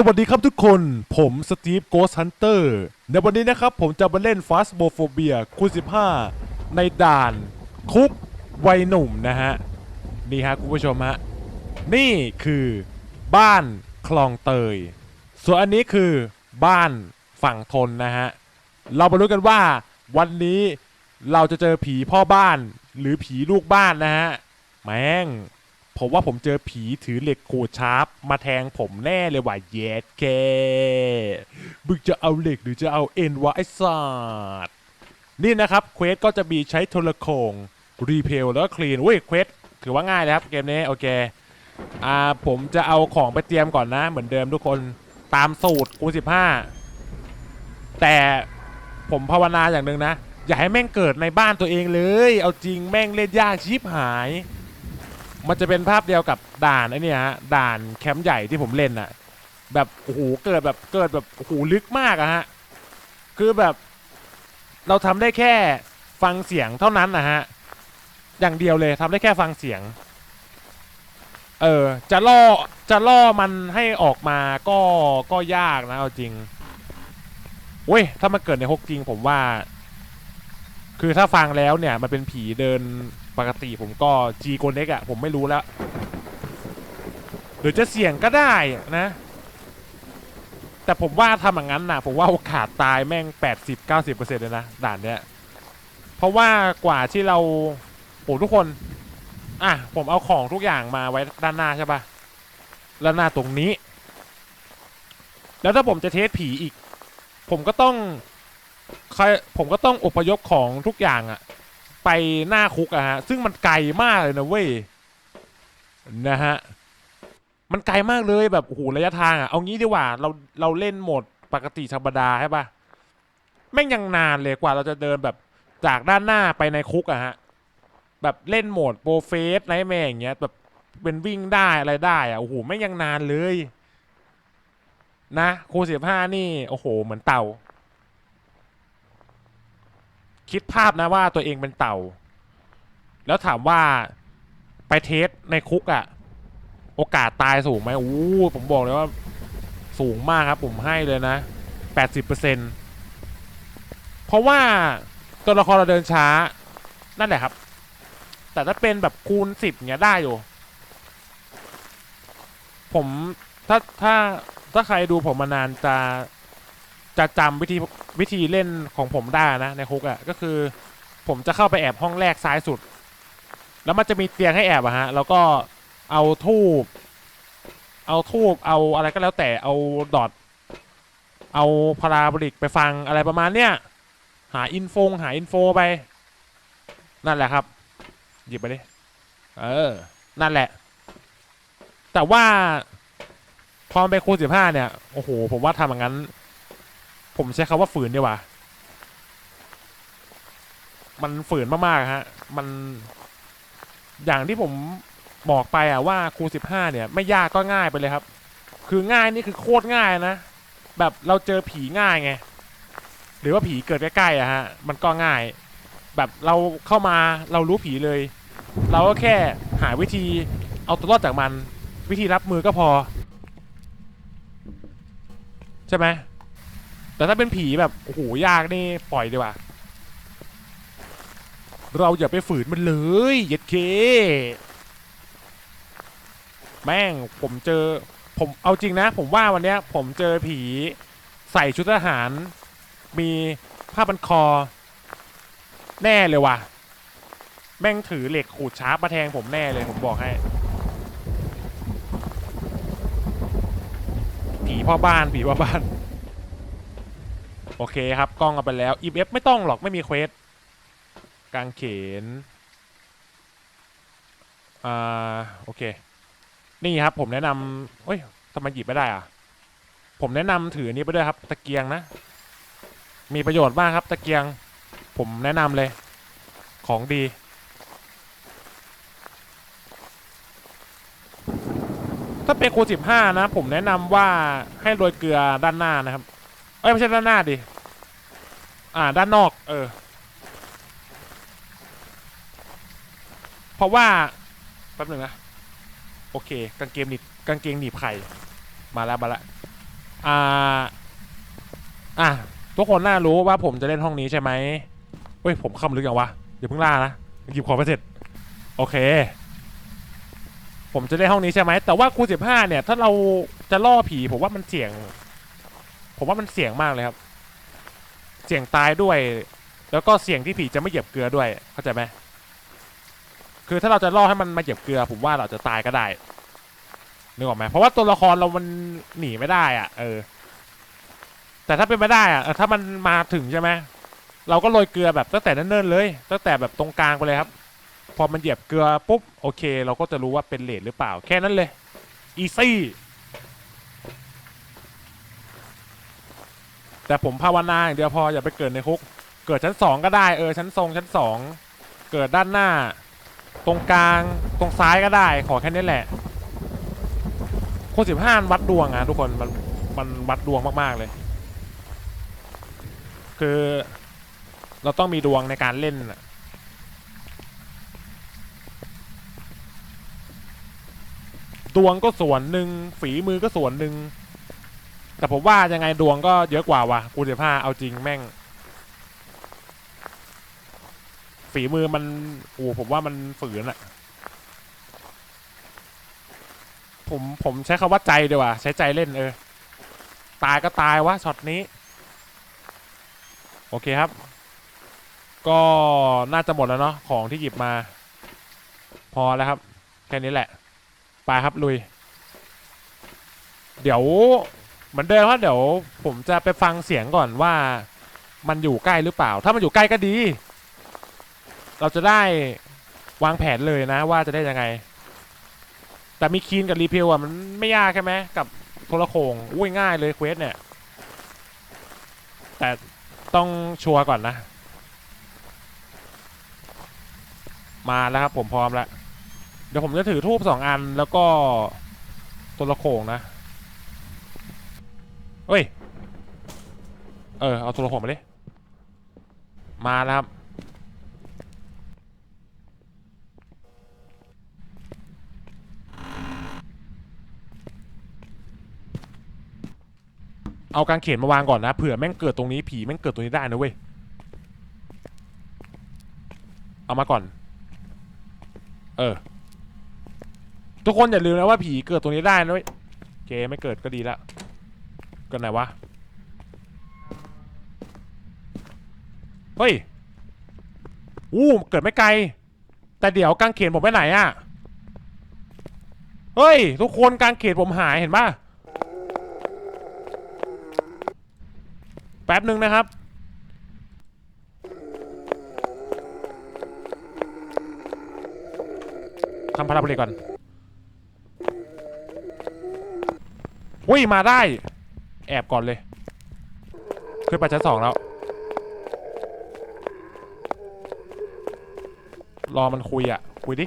สวัสดีครับทุกคน ผมสตีฟโกสฮันเตอร์ในวันนี้นะครับผมจะมาเล่นฟาสโบโฟเบียคูณ15 ในด่านคุกวัยหนุ่มนะฮะ นี่ฮะคุณผู้ชมฮะ นี่คือบ้านคลองเตย ส่วนอันนี้คือบ้านฝั่งทนนะฮะ เรามารู้กันว่าวันนี้เราจะเจอผีพ่อบ้านหรือผีลูกบ้านนะฮะ แม่ง ผมว่าผมเจอผีถือเหล็กขูดชาร์ปมาแทงผมแน่เลยว่ะเย็ดแกมึงจะเอาเหล็กหรือจะเอาเอ็นวะไอ้สัตว์นี่นะครับเควสก็จะมีใช้โทรโขงรีเพลแล้วก็คลีนอุ้ยเควสถือว่าง่ายเลยครับเกมนี้โอเคอ่าผมจะเอาของไปเตรียมก่อนนะ เหมือนเดิมทุกคนตามสูตรคูณ15 แต่ผมภาวนาอย่างหนึ่งนะ อย่าให้แม่งเกิดในบ้านตัวเองเลย เอาจริงแม่งเล่นยากชิบหาย มันจะเป็นภาพเดียวกับด่านไอ้นี่ฮะด่านแคมป์ใหญ่ที่ผมเล่นอะแบบโอ้โหเกิดแบบเกิดแบบโอ้โหลึกมากอะฮะคือแบบเราทำได้แค่ฟังเสียงเท่านั้นนะฮะอย่างเดียวเลยทำได้แค่ฟังเสียง เออจะล่อจะล่อมันให้ออกมาก็ก็ยากนะเอาจริงเว้ยถ้ามันเกิดในฮกจริงผมว่า คือถ้าฟังแล้วเนี่ยมันเป็นผีเดิน ปกติผมก็จีโกเน็กอะผมไม่รู้แล้วหรือจะเสี่ยงก็ได้นะ แต่ผมว่าทำอย่างนั้นนะผมว่าโอกาสตายแม่ง 80-90%เลยนะ ด่านเนี้ย เพราะว่ากว่าที่เราโอ้ทุกคน อะ ผมเอาของทุกอย่างมาไว้ด้านหน้าใช่ปะด้านหน้าตรงนี้ แล้วถ้าผมจะเทสผีอีก ผมก็ต้องผมก็ต้องอพยพของทุกอย่างอะ ไปหน้าคุกอะฮะซึ่งมันไกลมากเลยนะเว้ยนะฮะมันไกลมากเลยแบบโอ้โหระยะทางอะเอางี้ดีกว่าเราเราเล่นโหมดปกติธรรมดาใช่ปะแม่งยังนานเลยกว่าเราจะเดินแบบจากด้านหน้าไปในคุกอะฮะแบบเล่นโหมดโปรเฟสไนท์แมร์อย่างเงี้ยแบบเป็นวิ่งได้อะไรได้อะโอ้โหแม่งยังนานเลย นะโคสิบห้านี่ โอ้โห เหมือนเต่า คิดภาพนะว่าตัวเองเป็นเต่า แล้วถามว่าไปเทสในคุกอะโอกาสตายสูงไหมอู้ผมบอกเลยว่า สูงมากครับผมให้เลยนะ 80%เพราะว่าตัวละครเราเดินช้า นั่นแหละครับ แต่ถ้าเป็นแบบคูณสิบเงี้ยได้อยู่ ผมถ้าถ้าถ้าใครดูผมมานานจะ จะจำวิธีวิธีเล่นของผมได้นะในคุกอะ่ะก็คือ ผมจะเข้าไปแอบห้องแรกซ้ายสุด แล้วมันจะมีเตียงให้แอบอะฮะแล้วก็เอาทูบเอาทูบเอาอะไรก็แล้วแต่เอาดอทเอาพาราบริกไปฟังอะไรประมาณเนี้ยหาอินโฟงหาอินโฟไป นั่นแหละครับ หยิบไปดิเออ นั่นแหละ แต่ว่าพอมันเป็นคูณสิบห้าเนี่ย โอ้โห ผมว่าทำอย่างนั้น ผมใช้คำว่าฝืนดีกว่า มันฝืนมากๆฮะ มันอย่างที่ผมบอกไปอะว่าคูณสิบห้าเนี่ย ไม่ยากก็ง่ายไปเลยครับ คือง่ายนี่คือโคตรง่ายนะ แบบเราเจอผีง่ายไง หรือว่าผีเกิดใกล้ๆอะฮะ มันก็ง่าย แบบเราเข้ามาเรารู้ผีเลย เราก็แค่หาวิธีเอาตัวรอดจากมัน วิธีรับมือก็พอ ใช่ไหม แต่ถ้าเป็นผีแบบโอ้โหยากนี่ปล่อยดีกว่า เราอย่าไปฝืนมันเลยเย็ดเค แม่งผมเจอผมเอาจริงนะ ผมว่าวันเนี้ย ผมเจอผีใส่ชุดทหาร มีผ้าพันคอ แน่เลยว่ะ แม่งถือเหล็กขูดชาร์ปมาแทงผมแน่เลยผมบอกให้ผีพ่อบ้านผีพ่อบ้าน โอเคครับกล้องเอาไปแล้ว EF ไม่ต้องหรอกไม่มีเควสกางเขนอ่าโอเค นี่ครับผมแนะนำเฮ้ยทำไมหยิบไม่ได้อะ ผมแนะนำถือนี้ไปด้วยครับ ตะเกียงนะ มีประโยชน์มากครับ ตะเกียง ผมแนะนำเลย ของดีถ้าเป็นคูณสิบห้านะ ผมแนะนำว่าให้โรยเกลือด้านหน้านะครับ เอ้ยไม่ใช่ด้านหน้าดิ อ่า ด้านนอก เออ เพราะว่า แป๊บหนึ่งนะ โอเค กางเกงหนีบกางเกงหนีบไข่ มาแล้วมาล้วอ่า อะ ทุกคนน่ารู้ว่าผมจะเล่นห้องนี้ใช่ไหมเฮ้ย ผมคำลึกอย่างวะอย่าเพิ่งล่านะหยิบของไปเสร็จ โอเค ผมจะเล่นห้องนี้ใช่ไหม แต่ว่าคูสิบห้าเนี่ย ถ้าเราจะล่อผีผมว่ามันเสี่ยง ผมว่ามันเสี่ยงมากเลยครับ เสี่ยงตายด้วย แล้วก็เสี่ยงที่ผีจะไม่เหยียบเกลือด้วย เข้าใจไหมคือถ้าเราจะล่อให้มันมาเหยียบเกลือ ผมว่าเราจะตายก็ได้นึกออกไหมเพราะว่าตัวละครเรามันหนีไม่ได้อะ เออ แต่ถ้าเป็นไม่ได้อะถ้ามันมาถึงใช่ไหมเราก็โรยเกลือแบบตั้งแต่เนิ่นๆเลย ตั้งแต่แบบตรงกลางไปเลยครับ พอมันเหยียบเกลือปุ๊บโอเค เราก็จะรู้ว่าเป็นเลดหรือเปล่าแค่นั้นเลยอีซี่ แต่ผมภาวนาอย่างเดียวพออย่าไปเกิดในคุก เกิดชั้นสองก็ได้เออชั้นทรงชั้นสองเกิดด้านหน้า ตรงกลางตรงซ้ายก็ได้ขอแค่นี้แหละคนสิบห้าวัดดวงอะทุกคนมันมันวัดดวงมากๆเลย คือเราต้องมีดวงในการเล่นน่ะดวงก็ส่วนหนึ่งฝีมือก็ส่วนหนึ่ง แต่ผมว่ายังไงดวงก็เยอะกว่าว่ะคูณสิบห้าเอาจริงแม่ง ฝีมือมันโอ้ผมว่ามันฝืนอะผมผมใช้คำว่าใจดีกว่า ใช้ใจเล่นเออ ตายก็ตายวะช็อตนี้ โอเคครับ ก็น่าจะหมดแล้วเนาะของที่หยิบมา พอแล้วครับ แค่นี้แหละ ไปครับลุย เดี๋ยว เหมือนเดิมครับเดี๋ยวผมจะไปฟังเสียงก่อนว่า มันอยู่ใกล้หรือเปล่า ถ้ามันอยู่ใกล้ก็ดี เราจะได้วางแผนเลยนะว่าจะได้ยังไง แต่มีคีนกับรีเพลอะมันไม่ยากใช่ไหมกับโทรโขงอุ้ยง่ายเลยเควสเนี่ย แต่ต้องชัวร์ก่อนนะ มาแล้วครับผมพร้อมแล้ว เดี๋ยวผมจะถือทูบสองอันแล้วก็โทรโขงนะ เฮ้ย เออ เอาโทรโขงมาดิมาแล้วครับ เอากางเขียนมาวางก่อนนะ เผื่อแม่งเกิดตรงนี้ผีแม่งเกิดตรงนี้ได้นะเว้ย เอามาก่อน เออ ทุกคนอย่าลืมนะว่าผีเกิดตรงนี้ได้นะเว้ยเคไม่เกิดก็ดีละ กิดไหนวะ เฮ้ย อู้เกิดไม่ไกล แต่เดี๋ยวกางเขนผมไปไหนอะเฮ้ย ทุกคนกางเขนผมหายเห็นปะแป๊บหนึ่งนะครับทำพาราโบลิกก่อน อุ้ย มาได้ แอบก่อนเลย ขึ้นไปชั้นสองแล้ว รอมันคุยอะ คุยดิ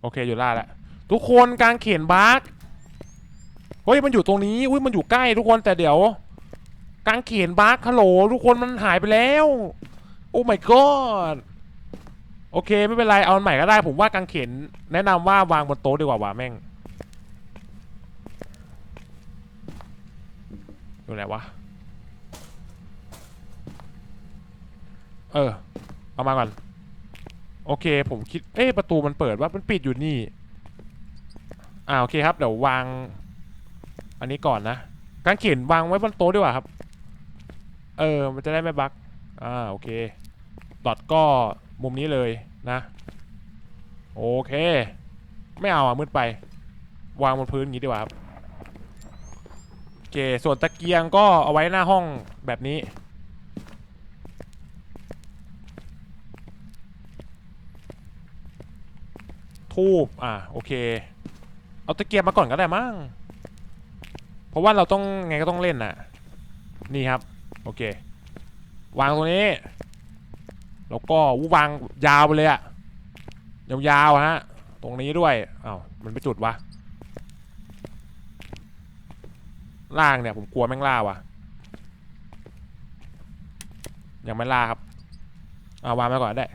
โอเค อยู่ล่าแล้ว ทุกคนการเขียนบาร์กเฮ้ย มันอยู่ตรงนี้ อุ้ย มันอยู่ใกล้ทุกคนแต่เดี๋ยวการเขียนบาร์กฮัลโหลทุกคนมันหายไปแล้ว โอ้ my god อเคไม่เป็นไรเอาอันใหม่ก็ได้ ผมว่ากางเขนแนะนำว่าวางบนโต๊ะดีกว่าว่ะแม่งอยู่ไหนวะเออ เอามาก่อน โอเค ผมคิด เอ๊ะประตูมันเปิดว่ามันปิดอยู่นี่ อ่าโอเคครับ เดี๋ยววาง อันนี้ก่อนนะการเขนวางไว้บนโต๊ะดีกว่าครับ เออ มันจะได้ไม่บั๊กอ่าโอเค ดอทก็มุมนี้เลย นะ โอเค ไม่เอาอะมืดไป วางบนพื้นอย่างนี้ดีกว่าครับโอเค ส่วนตะเกียงก็เอาไว้หน้าห้องแบบนี้ ทูบอะโอเค เอาตะเกียบมาก่อนก็ได้มั้งเพราะว่าเราต้องไงก็ต้องเล่นน่ะ นี่ครับ โอเค วางตรงนี้ แล้วก็วูวางยาวไปเลยอะยาวๆฮะ ตรงนี้ด้วยอ้าวมันไม่จุดวะล่างเนี่ยผมกลัวแม่งล่าวะยังไม่ล่าครับเอาวางไว้ก่อนได้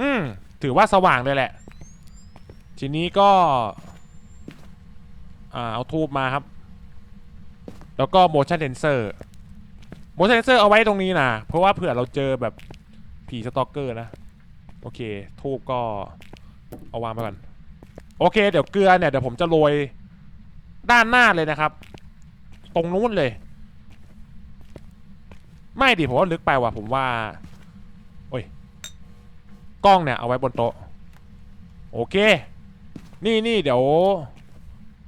อืมถือว่าสว่างเลยแหละ ทีนี้ก็ อ่าเอาทูบมาครับ แล้วก็ motion sensor motion sensor เอาไว้ตรงนี้นะเพราะว่าเผื่อเราเจอแบบผีสตอกเกอร์นะ โอเคทูบก็เอาวางไปก่อน โอเค เดี๋ยวเกลือเนี่ยเดี๋ยวผมจะโรยด้านหน้าเลยนะครับ ตรงนู้นเลย ไม่ดิผมว่าลึกไปว่ะผมว่า โอ้ย กล้องเนี่ยเอาไว้บนโต๊ะ โอเค นี่นี่เดี๋ยว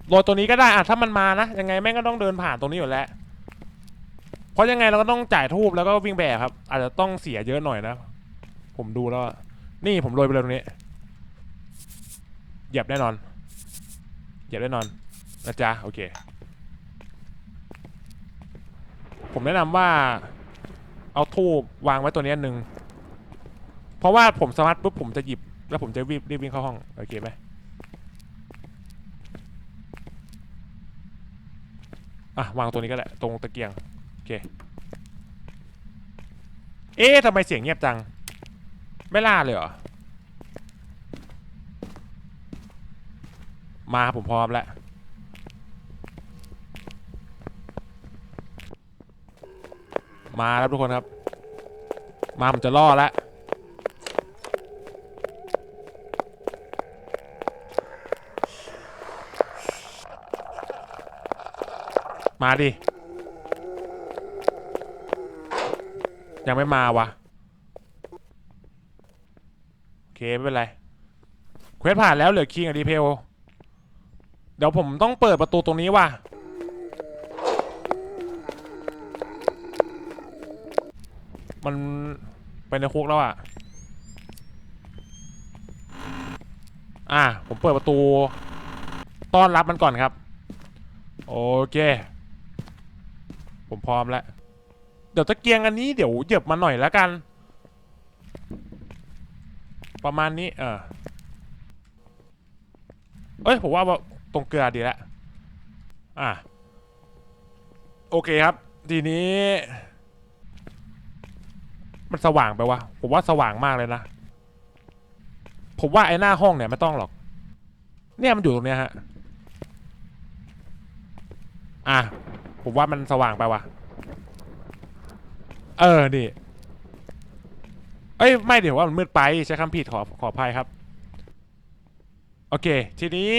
โรยตัวนี้ก็ได้อะถ้ามันมานะ ยังไงแม่งก็ต้องเดินผ่านตรงนี้อยู่แล้ว เพราะยังไงเราก็ต้องจ่ายทูบแล้วก็วิ่งแบกครับ อาจจะต้องเสียเยอะหน่อยนะ ผมดูแล้ว นี่ผมโรยไปเลยตรงนี้ เหยียบแน่นอน เหยียบแน่นอนนะจ๊ะโอเค ผมแนะนำว่าเอาทูบวางไว้ตัวนี้นหนึ่ง เพราะว่าผมสามารถปุ๊บผมจะหยิบ แล้วผมจะรีบรีบวิ่งเข้าห้อง โอเคไหมอะ วางตัวนี้ก็ได้ตรงตะเกียง เค เอ๊ะทำไมเสียงเงียบจัง ไม่ล่าเลยเหรอ มาผมพร้อมแล้วมาแล้วทุกคนครับ มาผมจะล่อแล้วมาดิ ยังไม่มาวะโอเคไม่เป็นไรเควสผ่านแล้วเหลือคิงกับดีเพลเดี๋ยวผมต้องเปิดประตูตรงนี้ว่ะมันไปในคุกแล้วอะ อะ ผมเปิดประตู ต้อนรับมันก่อนครับ โอเค ผมพร้อมแล้ว เดี๋ยวตะเกียงอันนี้เดี๋ยวเหยียบมาหน่อยแล้วกัน ประมาณนี้ เออเอ้ยผมว่าตรงเกลือดีแล้วอะโอเคครับ ทีนี้ มันสว่างไปวะผมว่าสว่างมากเลยนะ ผมว่าไอ้หน้าห้องเนี่ยไม่ต้องหรอก เนี่ยมันอยู่ตรงเนี้ยฮะ อะผมว่ามันสว่างไปวะ เออนี่เอ้ยไม่เดี๋ยวว่ามันมืดไปใช้คำผิดขอขออภัยครับ โอเค ทีนี้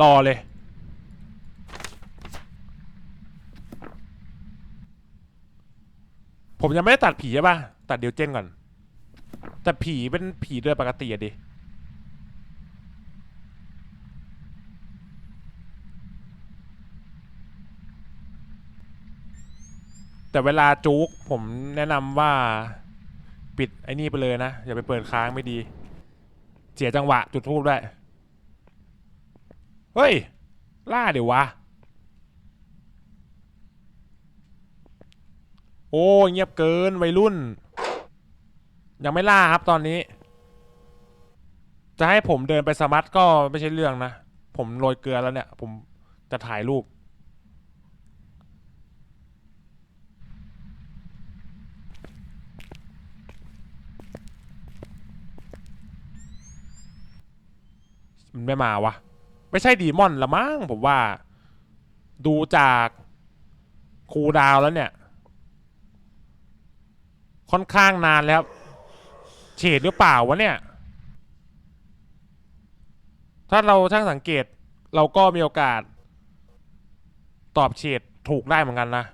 รอเลย ผมยังไม่ได้ตัดผีใช่ป่ะ ตัดเดียวเจนก่อน แต่ผีเป็นผีเรือปกติอะดิ แต่เวลาจุกผมแนะนำว่าปิดไอ้นี่ไปเลยนะ อย่าไปเปิดค้างไม่ดี เสียจังหวะจุดทูบด้วย เฮ้ย ล่าเดี๋ยววะ โอ้เงียบเกินวัยรุ่น ยังไม่ล่าครับตอนนี้ จะให้ผมเดินไปสมัตก็ไม่ใช่เรื่องนะ ผมโรยเกลือแล้วเนี่ย ผมจะถ่ายรูป มันไม่มาวะ ไม่ใช่ดีมอนละมั้งผมว่า ดูจากคูดาวแล้วเนี่ย ค่อนข้างนานแล้วเฉดหรือเปล่าวะเนี่ย ถ้าเราช่างสังเกตเราก็มีโอกาส ตอบเฉดถูกได้เหมือนกันนะ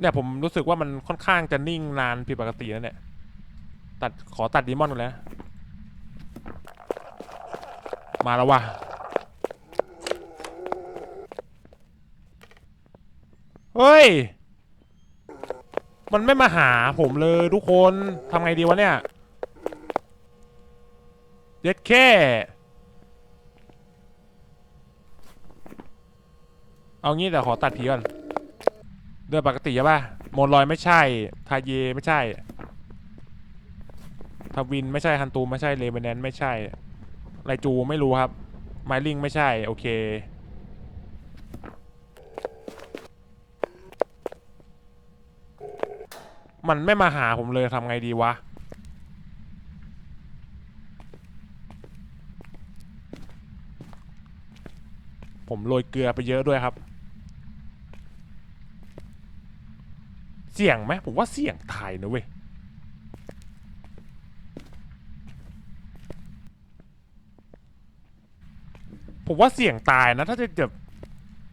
เนี่ยผมรู้สึกว่ามันค่อนข้างจะนิ่งนานผิดปกติแล้วเนี่ย ตัดขอตัดดีมอนกันแล้ว มาแล้วว่ะเฮ้ย มันไม่มาหาผมเลยทุกคนทำไงดีวะเนี่ยเย็ดแค่ เอางี้แต่ขอตัดผีก่อนเดินปกติใช่ป่ะโมนลอยไม่ใช่ ทาเยไม่ใช่ทวินไม่ใช่ฮันตูไม่ใช่ เลเวนแนนไม่ใช่ ไรจูไม่รู้ครับ ไมลิงไม่ใช่ โอเค มันไม่มาหาผมเลยทำไงดีวะ ผมโรยเกลือไปเยอะด้วยครับ เสี่ยงไหมผมว่าเสี่ยงตายนะเว้ย ผมว่าเสี่ยงตายนะ ถ้าจะแบบ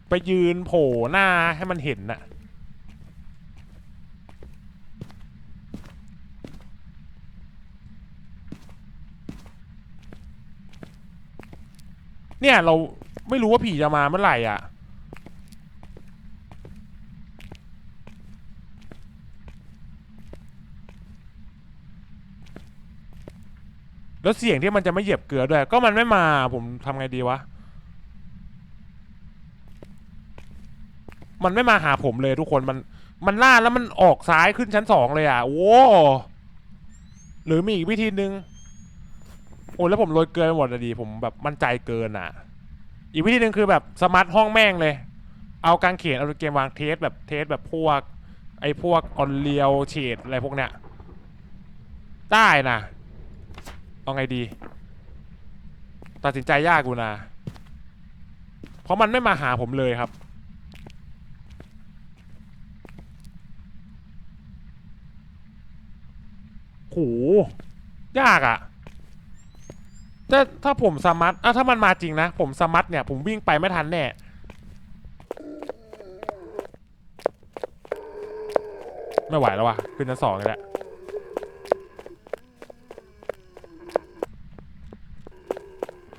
ไปยืนโผล่หน้าให้มันเห็นน่ะ เนี่ยเราไม่รู้ว่าผีจะมาเมื่อไหร่อะแล้วเสียงที่มันจะไม่เหยียบเกลือด้วย ก็มันไม่มาผมทำไงดีวะ มันไม่มาหาผมเลยทุกคนมันมันล่าแล้วมันออกซ้ายขึ้นชั้นสองเลยอะ โอ้หรือมีอีกวิธีนึง โอ้แล้วผมโรยเกลือไปหมดอะดี ผมแบบมั่นใจเกินอะ อีกวิธีหนึ่งคือแบบสมาร์ทห้องแม่งเลย เอากางเขนเอาเกมวางเทสแบบเทสแบบพวก ไอ้พวกออนเลียวเฉดอะไรพวกเนี้ยได้นะเอาไงดี ตัดสินใจยากกูนะ เพราะมันไม่มาหาผมเลยครับ โห ยากอะ่ะถ้าถ้าผมสมัตอะถ้ามันมาจริงนะ ผมสมัตเนี่ย ผมวิ่งไปไม่ทันแน่ไม่ไหวแล้ววะขึ้นชั้นสองเลยแหละ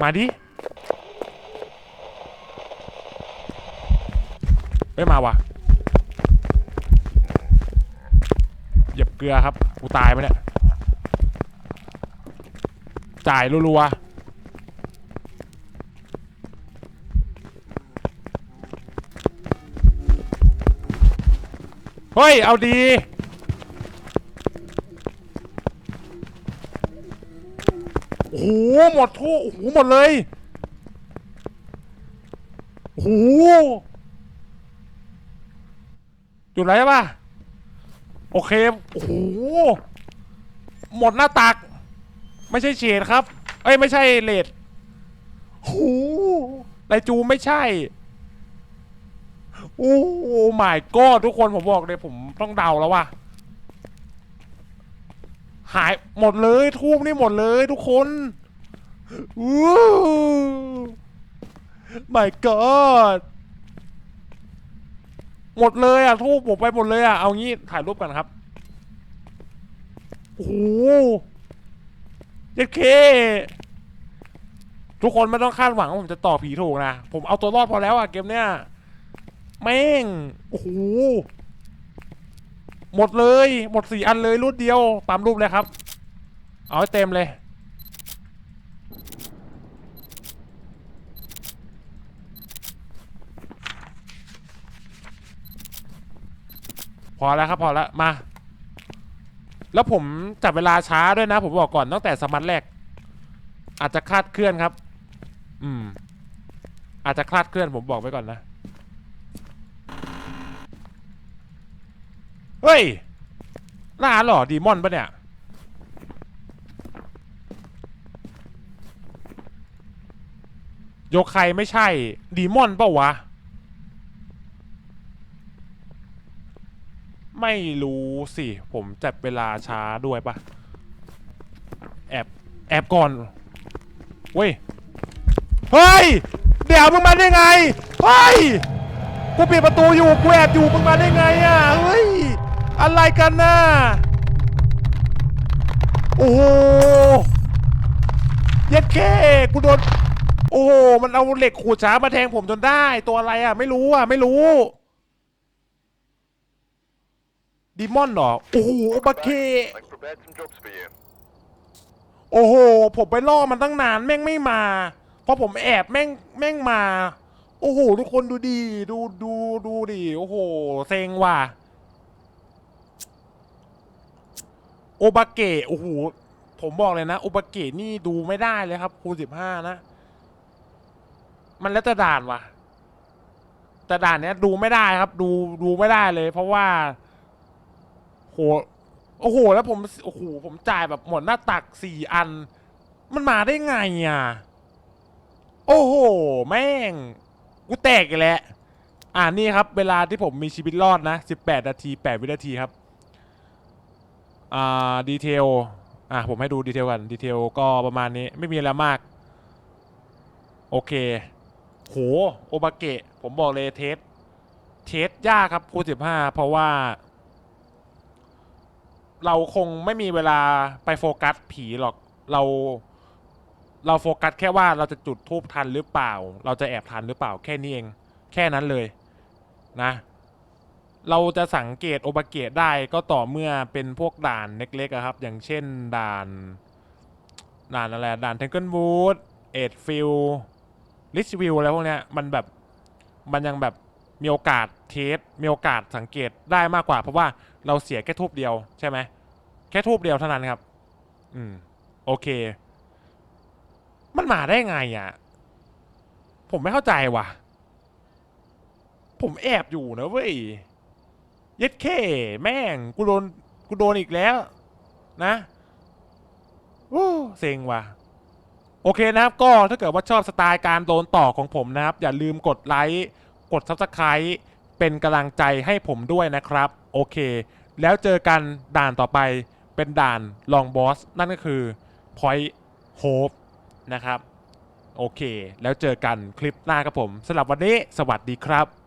มาดิไม่มาวะเหยียบเกลือครับ กูตายไหมเนี่ย จ่ายรัวๆ เฮ้ย เอาดี โอ้โห หมดทั่วโอ้โห หมดเลย โอ้โห จุดอะไรป่ะ โอเค โอ้โห หมดหน้าตัก ไม่ใช่เฉดครับ เอ้ยไม่ใช่เลดโอ้โหไรจูไม่ใช่ โอ้หมายก็ทุกคนผมบอกเลยผมต้องเดาแล้วว่ะ หายหมดเลยทูบนี่หมดเลยทุกคนอู้ my god หมดเลยอะทูบผมไปหมดเลยอะ เอางี้ถ่ายรูปกันครับ โอ้ เจ็ดเค ทุกคนไม่ต้องคาดหวังว่าผมจะต่อผีถูกนะ ผมเอาตัวรอดพอแล้วอะเกมเนี้ยแม่ง โอ้โห หมดเลย หมดสี่อันเลยรูดเดียวตามรูปเลยครับ เอาให้เต็มเลย พอแล้วครับ พอแล้วมา แล้วผมจับเวลาช้าด้วยนะ ผมบอกก่อนตั้งแต่สมัตแรก อาจจะคลาดเคลื่อนครับ อืม อาจจะคลาดเคลื่อนผมบอกไว้ก่อนนะ เฮ้ยล่าหรอดีมอนปะเนี่ย โยใครไม่ใช่ ดีมอนปะวะ ไม่รู้สิ ผมจับเวลาช้าด้วยปะแอบแอบก่อน เว้ย เฮ้ย เดี๋ยวมึงมาได้ไง เฮ้ย กูปิดประตูอยู่ กูแอบอยู่ มึงมาได้ไงอะ เฮ้ย อะไรกันน่ะ โอ้โหย็ดแค่กูโดน โอ้โห มันเอาเหล็กขูดช้ามาแทงผมจนได้ ตัวอะไรอะ ไม่รู้อะ ไม่รู้ ดีมอนเหรอ โอ้โหโอบาเค I've prepared some jobs for you. โอ้โห ผมไปล่อมันตั้งนานแม่งไม่มา เพราะผมแอบแม่งแม่งมา โอ้โห ทุกคนดูดี ดูดูดูดิ โอ้โห เซ็งว่ะ โอบาเกะ โอ้โห ผมบอกเลยนะ โอบาเกะนี่ดูไม่ได้เลยครับ คูณสิบห้านะ มันแล้วแต่ด่านว่ะ แต่ด่านเนี้ยดูไม่ได้ครับ ดูดูไม่ได้เลย เพราะว่าโหโอ้โห แล้วผมโอ้โหผมจ่ายแบบหมดหน้าตักสี่อัน มันมาได้ไงอะ โอ้โห แม่ง กูแตกอีกแล้ว อ่านี่ครับ เวลาที่ผมมีชีวิตรอดนะ18นาที8วินาทีครับ อ่า ดีเทล อ่าผมให้ดูดีเทลกันดีเทลก็ประมาณนี้ไม่มีอะไรมาก โอเค โห โอบาเกะ ผมบอกเลยเทส เทสยากครับคูณ15เพราะว่า เราคงไม่มีเวลาไปโฟกัสผีหรอกเรา เราโฟกัสแค่ว่าเราจะจุดทูบทันหรือเปล่า เราจะแอบทันหรือเปล่าแค่นี้เอง แค่นั้นเลยนะ เราจะสังเกตโอบาเกตได้ก็ต่อเมื่อเป็นพวกด่านเล็กๆอะครับ อย่างเช่นด่าน ด่านอะไรด่านเทนเกิลวูดเอ็ดฟิลลิชวิวอะไรพวกเนี้ยมันแบบมันยังแบบมีโอกาสเทสมีโอกาสสังเกตได้มากกว่า เพราะว่า เราเสียแค่ทูบเดียวใช่ไหมแค่ทูบเดียวเท่านั้นครับ อืม โอเค มันมาได้ไงอะ ผมไม่เข้าใจว่ะ ผมแอบอยู่นะเว้ยเย็ดเคแม่ง กูโดน กูโดนอีกแล้ว นะวู้เซ็งว่ะ โอเคนะครับ ก็ถ้าเกิดว่าชอบสไตล์การโดนต่อของผมนะครับ อย่าลืมกดไลค์ กด Subscribe เป็นกำลังใจให้ผมด้วยนะครับ โอเค แล้วเจอกันด่านต่อไปเป็นด่านลองบอสนั่นก็คือ Point Hope นะครับ โอเค แล้วเจอกันคลิปหน้าครับผมสำหรับวันนี้สวัสดีครับ